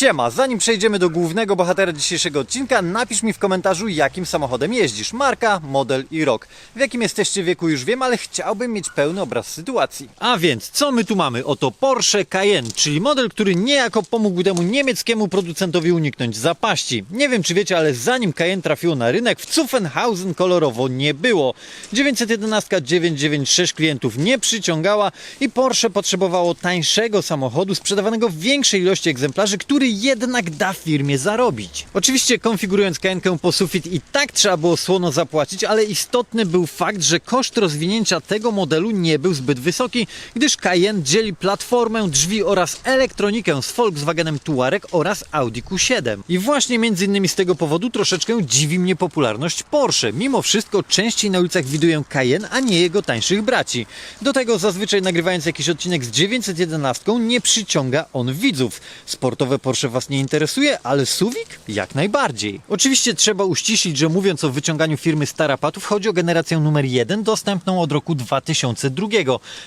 Siema, zanim przejdziemy do głównego bohatera dzisiejszego odcinka, napisz mi w komentarzu, jakim samochodem jeździsz. Marka, model i rok. W jakim jesteście wieku już wiem, ale chciałbym mieć pełny obraz sytuacji. A więc, co my tu mamy? Oto Porsche Cayenne, czyli model, który niejako pomógł temu niemieckiemu producentowi uniknąć zapaści. Nie wiem, czy wiecie, ale zanim Cayenne trafiło na rynek, w Zuffenhausen kolorowo nie było. 911 996 klientów nie przyciągała i Porsche potrzebowało tańszego samochodu sprzedawanego w większej ilości egzemplarzy, który jednak da firmie zarobić. Oczywiście konfigurując Cayenne'kę po sufit i tak trzeba było słono zapłacić, ale istotny był fakt, że koszt rozwinięcia tego modelu nie był zbyt wysoki, gdyż Cayenne dzieli platformę, drzwi oraz elektronikę z Volkswagenem Touareg oraz Audi Q7. I właśnie między innymi z tego powodu troszeczkę dziwi mnie popularność Porsche. Mimo wszystko częściej na ulicach widuję Cayenne, a nie jego tańszych braci. Do tego zazwyczaj nagrywając jakiś odcinek z 911 nie przyciąga on widzów. Sportowe Porsche Was nie interesuje, ale Suwik jak najbardziej. Oczywiście trzeba uściślić, że mówiąc o wyciąganiu firmy Starapatów chodzi o generację numer 1 dostępną od roku 2002.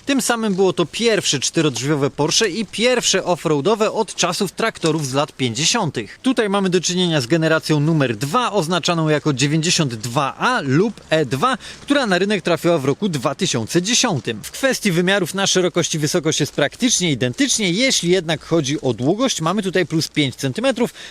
Tym samym było to pierwsze czterodrzwiowe Porsche i pierwsze offroadowe od czasów traktorów z lat 50. Tutaj mamy do czynienia z generacją numer 2 oznaczaną jako 92A lub E2, która na rynek trafiła w roku 2010. W kwestii wymiarów na szerokość i wysokość jest praktycznie identycznie, jeśli jednak chodzi o długość, mamy tutaj plus 5 cm,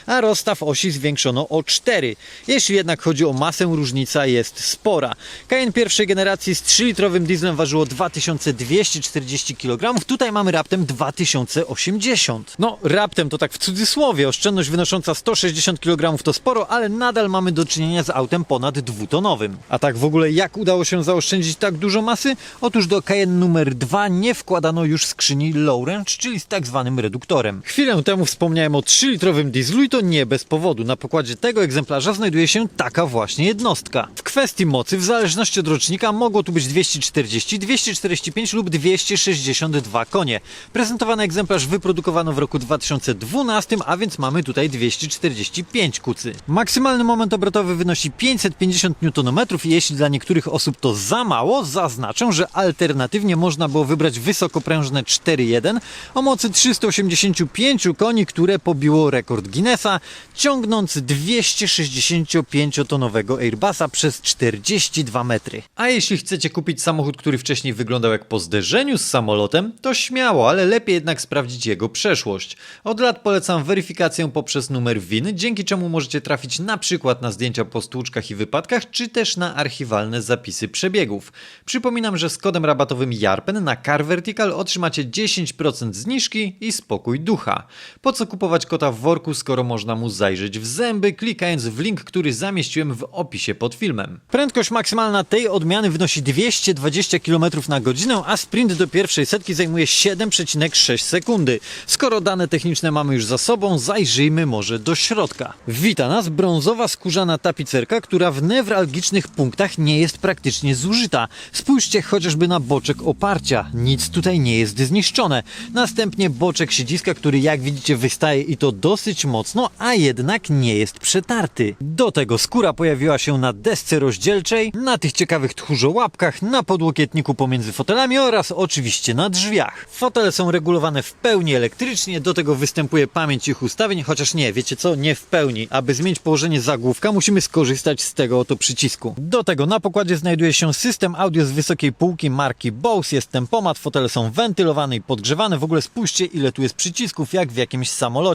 a rozstaw osi zwiększono o 4. Jeśli jednak chodzi o masę, różnica jest spora. Cayenne pierwszej generacji z 3-litrowym dieslem ważyło 2240 kg, tutaj mamy raptem 2080. No, raptem to tak w cudzysłowie, oszczędność wynosząca 160 kg to sporo, ale nadal mamy do czynienia z autem ponad dwutonowym. A tak w ogóle jak udało się zaoszczędzić tak dużo masy? Otóż do Cayenne numer 2 nie wkładano już skrzyni low range, czyli z tak zwanym reduktorem. Chwilę temu wspomniałem o 3-litrowym dieslu i to nie bez powodu. Na pokładzie tego egzemplarza znajduje się taka właśnie jednostka. W kwestii mocy, w zależności od rocznika, mogło tu być 240, 245 lub 262 konie. Prezentowany egzemplarz wyprodukowano w roku 2012, a więc mamy tutaj 245 kucy. Maksymalny moment obrotowy wynosi 550 Nm i jeśli dla niektórych osób to za mało, zaznaczę, że alternatywnie można było wybrać wysokoprężne 4.1 o mocy 385 koni, które pobiło rekord Guinnessa, ciągnąc 265-tonowego Airbusa przez 42 metry. A jeśli chcecie kupić samochód, który wcześniej wyglądał jak po zderzeniu z samolotem, to śmiało, ale lepiej jednak sprawdzić jego przeszłość. Od lat polecam weryfikację poprzez numer WIN, dzięki czemu możecie trafić na przykład na zdjęcia po stłuczkach i wypadkach, czy też na archiwalne zapisy przebiegów. Przypominam, że z kodem rabatowym JARPEN na Car Vertical otrzymacie 10% zniżki i spokój ducha. Po co kupować kota w worku, skoro można mu zajrzeć w zęby, klikając w link, który zamieściłem w opisie pod filmem. Prędkość maksymalna tej odmiany wynosi 220 km na godzinę, a sprint do pierwszej setki zajmuje 7,6 sekundy. Skoro dane techniczne mamy już za sobą, zajrzyjmy może do środka. Wita nas brązowa skórzana tapicerka, która w newralgicznych punktach nie jest praktycznie zużyta. Spójrzcie chociażby na boczek oparcia. Nic tutaj nie jest zniszczone. Następnie boczek siedziska, który jak widzicie wystaje i to dosyć mocno, a jednak nie jest przetarty. Do tego skóra pojawiła się na desce rozdzielczej, na tych ciekawych tchórzołapkach, na podłokietniku pomiędzy fotelami oraz oczywiście na drzwiach. Fotele są regulowane w pełni elektrycznie, do tego występuje pamięć ich ustawień, chociaż nie, wiecie co, nie w pełni. Aby zmienić położenie zagłówka, musimy skorzystać z tego oto przycisku. Do tego na pokładzie znajduje się system audio z wysokiej półki marki Bose, jest tempomat, fotele są wentylowane i podgrzewane. W ogóle spójrzcie, ile tu jest przycisków, jak w jakimś samolocie.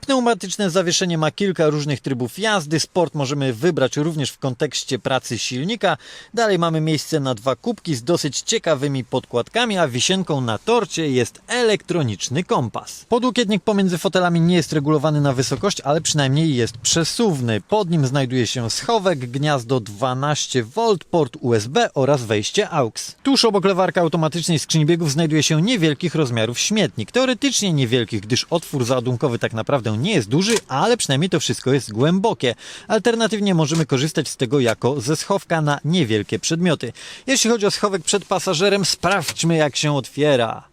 Pneumatyczne zawieszenie ma kilka różnych trybów jazdy. Sport możemy wybrać również w kontekście pracy silnika. Dalej mamy miejsce na dwa kubki z dosyć ciekawymi podkładkami, a wisienką na torcie jest elektroniczny kompas. Podłokietnik pomiędzy fotelami nie jest regulowany na wysokość, ale przynajmniej jest przesuwny. Pod nim znajduje się schowek, gniazdo 12V, port USB oraz wejście AUX. Tuż obok lewarka automatycznej skrzyni biegów znajduje się niewielkich rozmiarów śmietnik. Teoretycznie niewielkich, gdyż otwór załadunkowy tak naprawdę nie jest duży, ale przynajmniej to wszystko jest głębokie. Alternatywnie możemy korzystać z tego jako ze schowka na niewielkie przedmioty. Jeśli chodzi o schowek przed pasażerem, sprawdźmy jak się otwiera.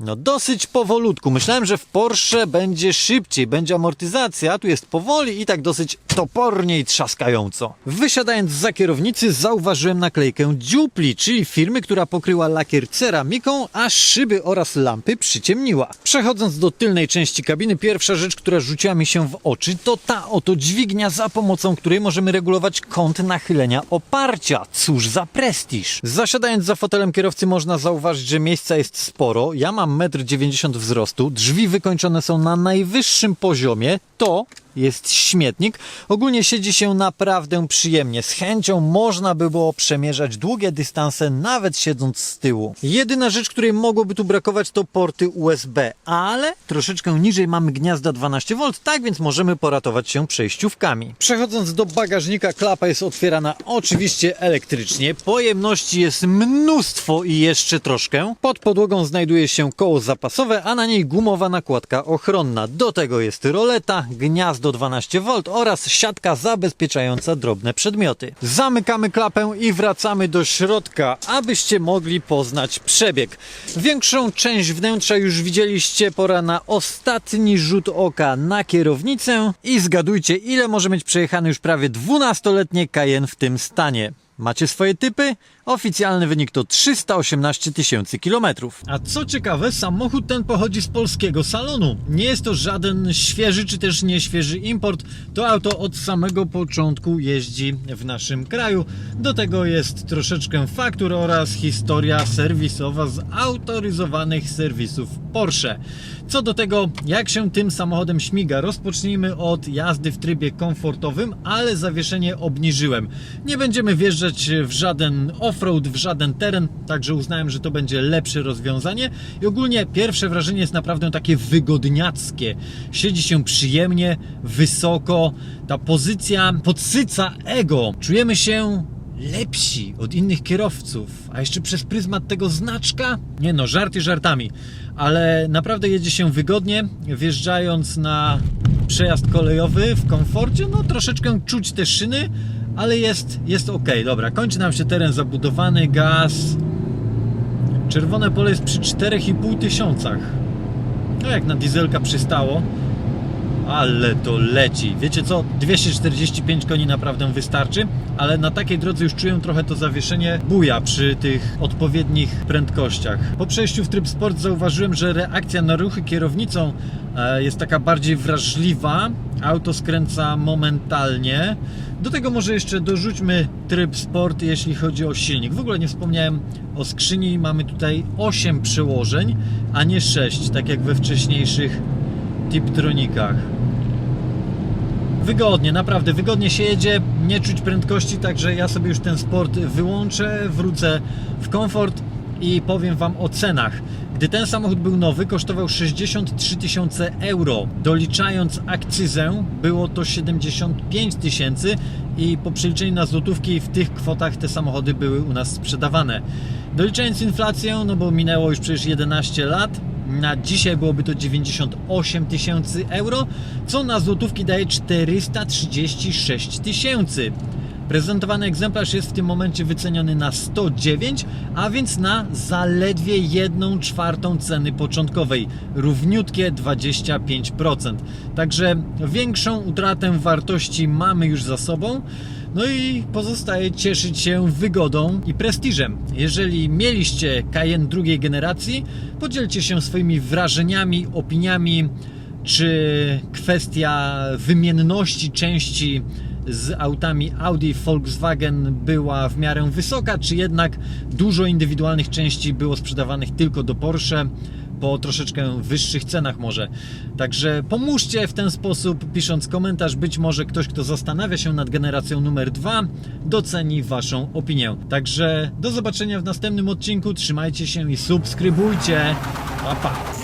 No dosyć powolutku. Myślałem, że w Porsche będzie szybciej, będzie amortyzacja, tu jest powoli i tak dosyć topornie i trzaskająco. Wysiadając za kierownicy zauważyłem naklejkę Dupli, czyli firmy, która pokryła lakier ceramiką, a szyby oraz lampy przyciemniła. Przechodząc do tylnej części kabiny, pierwsza rzecz, która rzuciła mi się w oczy, to ta oto dźwignia, za pomocą której możemy regulować kąt nachylenia oparcia. Cóż za prestiż. Zasiadając za fotelem kierowcy można zauważyć, że miejsca jest sporo. Ja mam 1,90 m wzrostu, drzwi wykończone są na najwyższym poziomie. To jest śmietnik. Ogólnie siedzi się naprawdę przyjemnie. Z chęcią można by było przemierzać długie dystanse, nawet siedząc z tyłu. Jedyna rzecz, której mogłoby tu brakować, to porty USB, ale troszeczkę niżej mamy gniazda 12V, tak więc możemy poratować się przejściówkami. Przechodząc do bagażnika, klapa jest otwierana oczywiście elektrycznie. Pojemności jest mnóstwo i jeszcze troszkę. Pod podłogą znajduje się koło zapasowe, a na niej gumowa nakładka ochronna. Do tego jest roleta, gniazdo 12V oraz siatka zabezpieczająca drobne przedmioty. Zamykamy klapę i wracamy do środka, abyście mogli poznać przebieg. Większą część wnętrza już widzieliście, pora na ostatni rzut oka na kierownicę i zgadujcie ile może mieć przejechany już prawie 12-letnie Cayenne w tym stanie. Macie swoje typy? Oficjalny wynik to 318 tysięcy kilometrów. A co ciekawe, samochód ten pochodzi z polskiego salonu. Nie jest to żaden świeży czy też nieświeży import. To auto od samego początku jeździ w naszym kraju. Do tego jest troszeczkę faktur oraz historia serwisowa z autoryzowanych serwisów Porsche. Co do tego, jak się tym samochodem śmiga, rozpocznijmy od jazdy w trybie komfortowym, ale zawieszenie obniżyłem. Nie będziemy wjeżdżać w żaden offroad, w żaden teren, także uznałem, że to będzie lepsze rozwiązanie. I ogólnie pierwsze wrażenie jest naprawdę takie wygodniackie. Siedzi się przyjemnie, wysoko, ta pozycja podsyca ego. Czujemy się lepsi od innych kierowców, a jeszcze przez pryzmat tego znaczka? Nie no, żarty żartami, ale naprawdę jedzie się wygodnie, wjeżdżając na przejazd kolejowy w komforcie, no troszeczkę czuć te szyny, ale jest, jest ok. Dobra, kończy nam się teren zabudowany, gaz. Czerwone pole jest przy 4,5 tysiącach. No jak na dieselka przystało. Ale to leci. Wiecie co? 245 koni naprawdę wystarczy, ale na takiej drodze już czuję trochę to zawieszenie buja przy tych odpowiednich prędkościach. Po przejściu w tryb sport zauważyłem, że reakcja na ruchy kierownicą e, jest taka bardziej wrażliwa. Auto skręca momentalnie. Do tego może jeszcze dorzućmy tryb sport, jeśli chodzi o silnik. W ogóle nie wspomniałem o skrzyni. Mamy tutaj 8 przełożeń, a nie 6, tak jak we wcześniejszych Tiptronikach. Wygodnie, naprawdę wygodnie się jedzie, nie czuć prędkości, także ja sobie już ten sport wyłączę, wrócę w komfort i powiem Wam o cenach. Gdy ten samochód był nowy, kosztował 63 tysiące euro. Doliczając akcyzę, było to 75 tysięcy i po przeliczeniu na złotówki w tych kwotach te samochody były u nas sprzedawane. Doliczając inflację, no bo minęło już przecież 11 lat, na dzisiaj byłoby to 98 tysięcy euro, co na złotówki daje 436 tysięcy. Prezentowany egzemplarz jest w tym momencie wyceniony na 109, a więc na zaledwie 1 czwartą ceny początkowej, równiutkie 25%. Także większą utratę wartości mamy już za sobą. No i pozostaje cieszyć się wygodą i prestiżem. Jeżeli mieliście Cayenne drugiej generacji, podzielcie się swoimi wrażeniami, opiniami, czy kwestia wymienności części z autami Audi Volkswagen była w miarę wysoka, czy jednak dużo indywidualnych części było sprzedawanych tylko do Porsche po troszeczkę wyższych cenach może. Także pomóżcie w ten sposób, pisząc komentarz. Być może ktoś, kto zastanawia się nad generacją numer 2, doceni Waszą opinię. Także do zobaczenia w następnym odcinku. Trzymajcie się i subskrybujcie. Pa, pa.